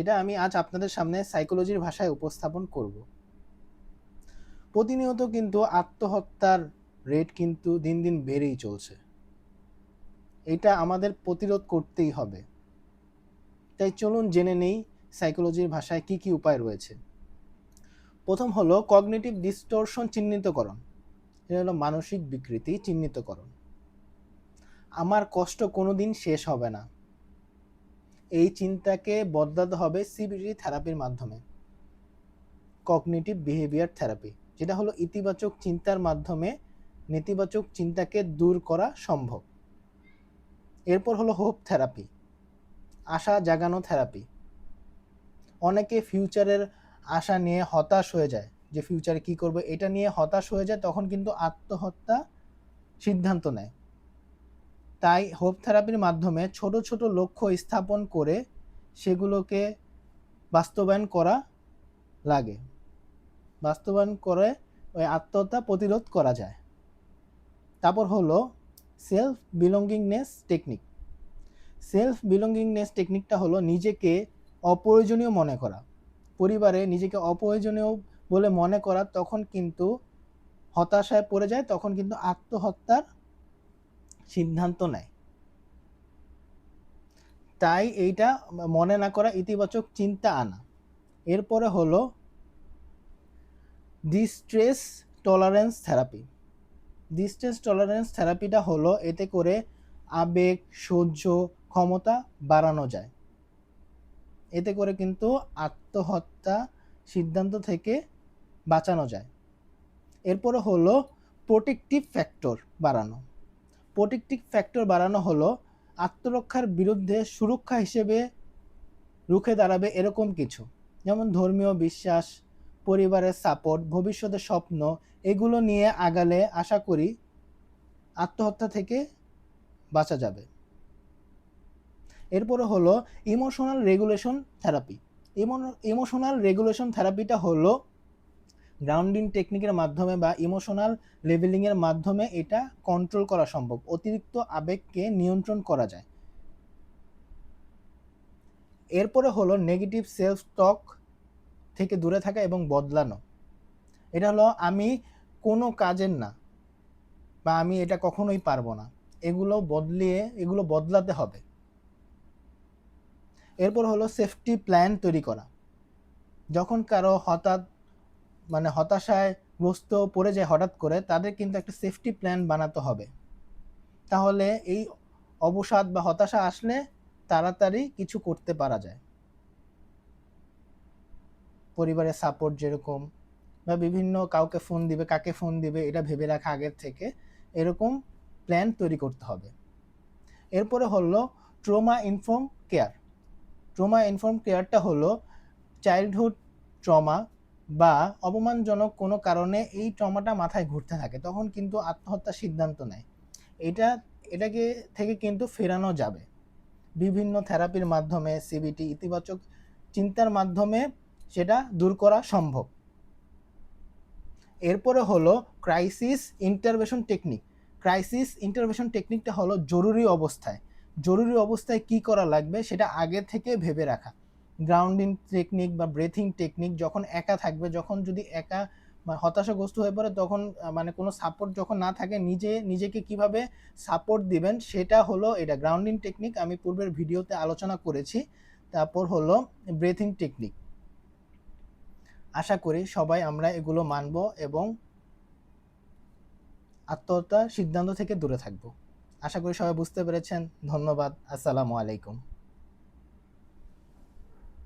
সেটা আমি আজ আপনাদের সামনে সাইকোলজির ভাষায় উপস্থাপন করব। প্রতিনিয়ত কিন্তু আত্মহত্যার রেট কিন্তু দিন দিন বেড়েই চলছে। এটা আমাদের প্রতিরোধ করতেই হবে। তাই চলুন জেনে নেই সাইকোলজির ভাষায় কি কি উপায় রয়েছে। প্রথম হলো কগনিটিভ ডিস্টোরশন চিহ্নিতকরণ। এটা হলো মানসিক বিকৃতি চিহ্নিতকরণ। আমার কষ্ট কোনোদিন শেষ হবে না। এই চিন্তাকে বদলাতে হবে সিবিটি থেরাপির মাধ্যমে। কগনিটিভ বিহেভিয়ার থেরাপি যেটা হলো ইতিবাচক চিন্তার মাধ্যমে নেতিবাচক চিন্তাকে দূর করা সম্ভব। এরপর হলো হোপ থেরাপি আশা জাগানো থেরাপি অনেকে ফিউচারের আশা নিয়ে হতাশ হয়ে যায়, যে ফিউচারে কি করবে, এটা নিয়ে হতাশ হয়ে যায়, তখন কিন্তু আত্মহত্যা সিদ্ধান্ত নেয়। তাই হোপ থেরাপির মাধ্যমে ছোট ছোট লক্ষ্য স্থাপন করে সেগুলোকে বাস্তবায়ন করা লাগে। বাস্তবায়ন করে ওই আত্মহত্যা প্রতিরোধ করা যায়। তারপর হলো self belongingness technique self belongingness টেকনিকটা হলো নিজেকে অপ্রয়োজনীয় মনে করা। পরিবারে নিজেকে অপ্রয়োজনীয় বলে মনে করা তখন কিন্তু হতাশায় পড়ে যায়, তখন কিন্তু আত্মহত্যার সিদ্ধান্ত নেয়। তাই এইটা মনে না করা ইতিবাচক চিন্তা আনা। এরপরে হলো distress tolerance therapy distress tolerance থেরাপিটা হলো এতে করে আবেগ, সহ্য ক্ষমতা বাড়ানো যায়। এতে করে কিন্তু আত্মহত্যা সিদ্ধান্ত থেকে বাঁচানো যায়। এরপরে হলো প্রোটেকটিভ ফ্যাক্টর বাড়ানো। প্রোটেকটিভ ফ্যাক্টর বাড়ানো হলো, আত্মরক্ষার বিরুদ্ধে সুরক্ষা হিসেবে রুখে দাঁড়াবে এরকম কিছু। যেমন ধর্মীয় বিশ্বাস, পরিবারের সাপোর্ট ভবিষ্যতের স্বপ্ন, এগুলো নিয়ে আগালে আশা করি আত্মহত্যা থেকে বাঁচা যাবে। এরপরে হলো emotional regulation therapy emotional regulation থেরাপিটা হলো গ্রাউন্ডিং টেকনিকের মাধ্যমে বা ইমোশনাল লেভেলিংয়ের মাধ্যমে এটা কন্ট্রোল করা সম্ভব। অতিরিক্ত আবেগকে নিয়ন্ত্রণ করা যায়। এরপরে হলো নেগেটিভ সেলফ টক থেকে দূরে থাকা এবং বদলানো। এটা হলো আমি কোনো কাজের না বা আমি এটা কখনোই পারব না। এগুলো বদলিয়ে, এগুলো বদলাতে হবে। এরপর হলো সেফটি প্ল্যান তৈরি করা। যখন কারও হঠাৎ মানে হতাশায় গ্রস্ত পড়ে যায় হঠাৎ করে, তাদের কিন্তু একটা সেফটি প্ল্যান বানাতে হবে। তাহলে এই অবসাদ বা হতাশা আসলে তাড়াতাড়ি কিছু করতে পারা যায়। পরিবারের সাপোর্ট যেরকম বা বিভিন্ন কাউকে ফোন দিবে, কাকে ফোন দিবে, এটা ভেবে রাখা আগের থেকে এরকম প্ল্যান তৈরি করতে হবে। এরপরে হলো trauma inform care trauma inform কেয়ারটা হলো চাইল্ডহুড ট্রমা বা অপমানজনক কোনো কারণে এই ট্রমাটা মাথায় ঘুরতে থাকে, তখন কিন্তু আত্মহত্যার সিদ্ধান্ত নেয়। এটা, এটাকে থেকে কিন্তু ফেরানো যাবে। বিভিন্ন থেরাপির মাধ্যমে সিবিটি ইতিবাচক চিন্তার মাধ্যমে সেটা দূর করা সম্ভব। এরপরে হলো crisis intervention technique crisis intervention টেকনিকটা হলো জরুরি অবস্থায়। জরুরি অবস্থায় কি করা লাগবে সেটা আগে থেকে ভেবে রাখা। গ্রাউন্ডিং টেকনিক বা ব্রেথিং টেকনিক যখন একা থাকবে, যখন যদি একা হতাশাগ্রস্ত হয়ে পড়ে, তখন মানে কোনো সাপোর্ট যখন না থাকে, নিজে, নিজেকে কীভাবে সাপোর্ট দিবেন সেটা হলো এটা। গ্রাউন্ডিং টেকনিক আমি পূর্বের ভিডিওতে আলোচনা করেছি, তারপর হলো ব্রেথিং টেকনিক আশা করি সবাই আমরা এগুলো মানব এবং আত্মহত্যার সিদ্ধান্ত থেকে দূরে থাকব। আশা করি সবাই বুঝতে পেরেছেন। ধন্যবাদ। আসসালামু আলাইকুম।